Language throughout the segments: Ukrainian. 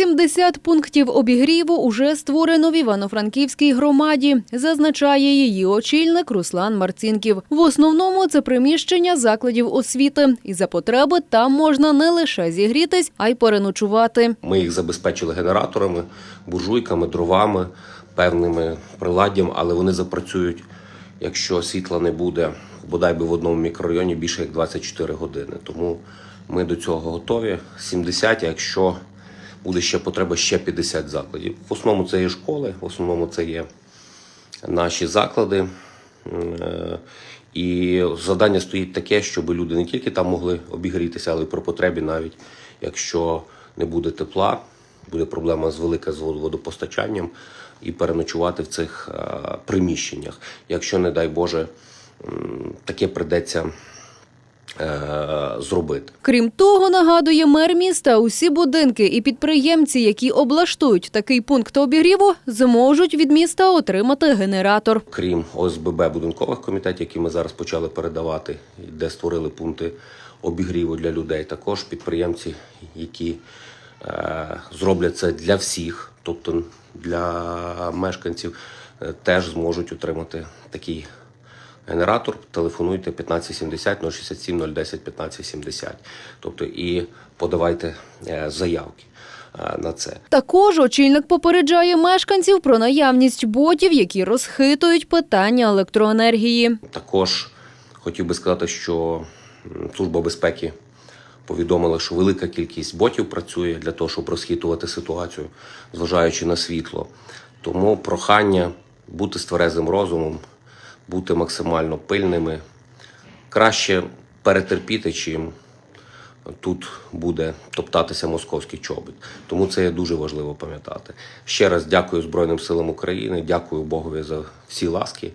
70 пунктів обігріву уже створено в Івано-Франківській громаді, зазначає її очільник Руслан Марцінків. В основному це приміщення закладів освіти, і за потреби там можна не лише зігрітись, а й переночувати. Ми їх забезпечили генераторами, буржуйками, дровами, певними приладдям, але вони запрацюють, якщо світла не буде, бодай би в одному мікрорайоні більше як 24 години. Тому ми до цього готові. 70, якщо буде ще потреба, ще 50 закладів. В основному це є школи, в основному це є наші заклади. Е, І завдання стоїть таке, щоб люди не тільки там могли обігрітися, але й про потребі навіть, якщо не буде тепла, буде проблема з велика з водопостачанням і переночувати в цих е, приміщеннях. Якщо, не дай Боже, таке придеться зробити. Крім того, нагадує мер міста, усі будинки і підприємці, які облаштують такий пункт обігріву, зможуть від міста отримати генератор. крім ОСББ будинкових комітетів, які ми зараз почали передавати, де створили пункти обігріву для людей. Також підприємці, які е, зроблять це для всіх, тобто для мешканців, е, теж зможуть отримати такий генератор. Телефонуйте 1570 067 010 1570. Тобто і подавайте е, заявки е, на це. Також очільник попереджає мешканців про наявність ботів, які розхитують питання електроенергії. Також хотів би сказати, що Служба безпеки повідомила, що велика кількість ботів працює для того, щоб розхитувати ситуацію, зважаючи на світло. Тому прохання бути з тверезим розумом, бути максимально пильними. Краще перетерпіти, чим тут буде топтатися московський чобіт. Тому це є дуже важливо пам'ятати. Ще раз дякую Збройним силам України, дякую Богові за всі ласки.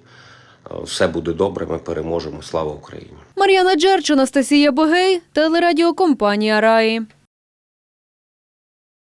Все буде добре, ми переможемо. Слава Україні! Мар'яна Джерч, Анастасія Богей, телерадіокомпанія Раї.